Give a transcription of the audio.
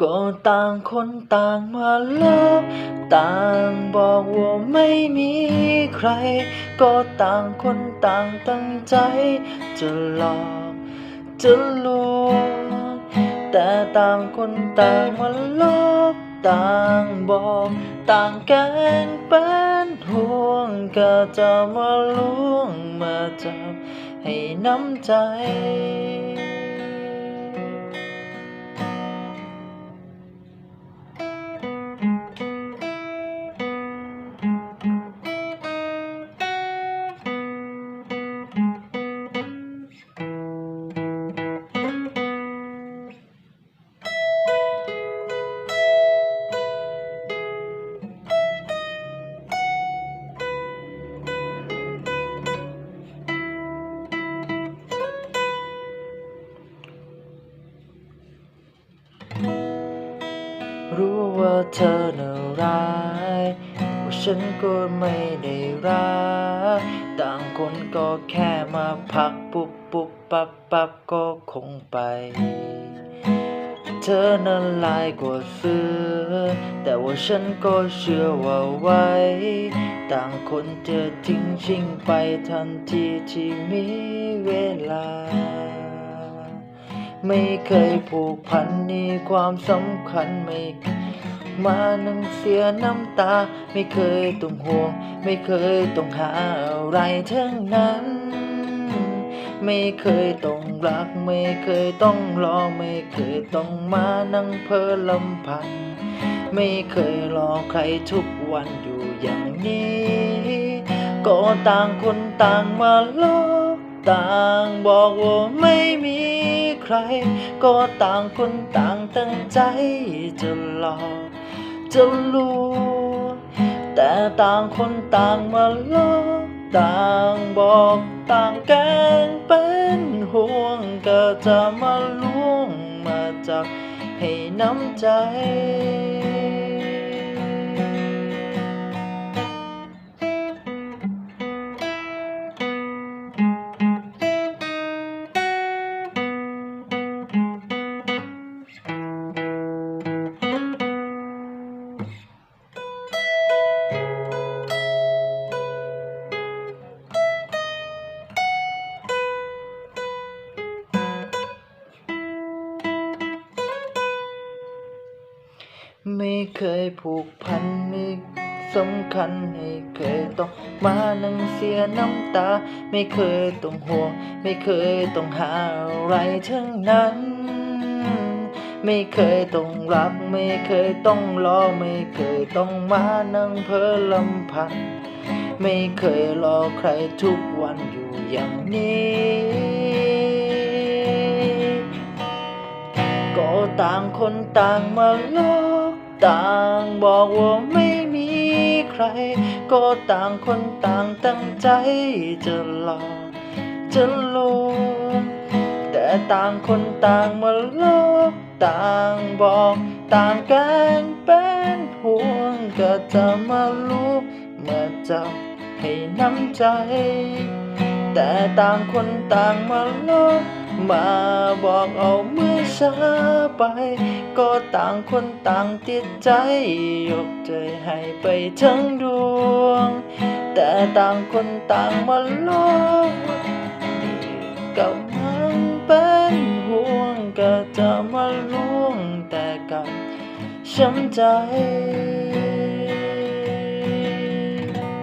ก็ต่างคนต่างมาลบต่างบอกว่าไม่มีใคร ก็ต่างคนต่างตั้งใจ จะหลอกจะลวงแต่ต่างคนต่างมาลบต่างบอกต่างแกล้งเป็นห่วงก็จะมาลวงมาจับให้น้ำใจ รู้ว่าเธอน่าร้ายว่าฉันก็ไม่ได้รักต่างคนก็แค่มาพักปุ๊บปุ๊บปับปับก็คงไป เธอนั้นลายกว่าเสือ แต่ว่าฉันก็เชื่อว่าไว้ ต่างคนจะทิ้งชิงไปทันทีที่มีเวลา ไม่เคยผูกพันในความสำคัญไม่มานั่งเสียน้ำตา ไม่เคยต้องห่วง ไม่เคยต้องหาอะไรทั้งนั้น ไม่เคยต้องรัก ไม่เคยต้องรอ ไม่เคยต้องมานั่งเพ้อลำพัน ไม่เคยรอใครทุกวันอยู่อย่างนี้ ก็ต่างคนต่างมาลบต่างบอกว่าไม่มี ใคร ก็ต่างคนต่างตั้งใจจะหลอกจะลวงแต่ต่างคนต่างมาลอต่างบอกต่างแกล้งเป็นห่วงก็จะมาล่วงมาจับให้น้ำใจ ไม่เคยผูกพันไม่สำคัญไม่เคยต้องมานั่งเสียน้ำตา ไม่เคยต้องห่วง ไม่เคยต้องหาอะไรทั้งนั้น ไม่เคยต้องรัก ไม่เคยต้องรอ ไม่เคยต้องมานั่งเพ้อลำพัน ไม่เคยรอใครทุกวันอยู่อย่างนี้ก็ต่างคนต่างมาลอ ต่างบอกว่าไม่มีใคร ก็ต่างคนต่างตั้งใจจะหลอกจะลวงแต่ต่างคนต่างมาลอกต่างบอกต่างกล้งเป็นห่วงก็จะมาลูบมาจับให้น้ำใจ แต่ต่างคนต่างมาลบมาบอกเอาเมื่อ ช้าไป ก็ต่างคนต่างติดใจ ยกใจให้ไปทั้งดวง แต่ต่างคนต่างมาลบนี่กำลังเป็นห่วงก็จะมาล่วงแต่กับช้ำใจ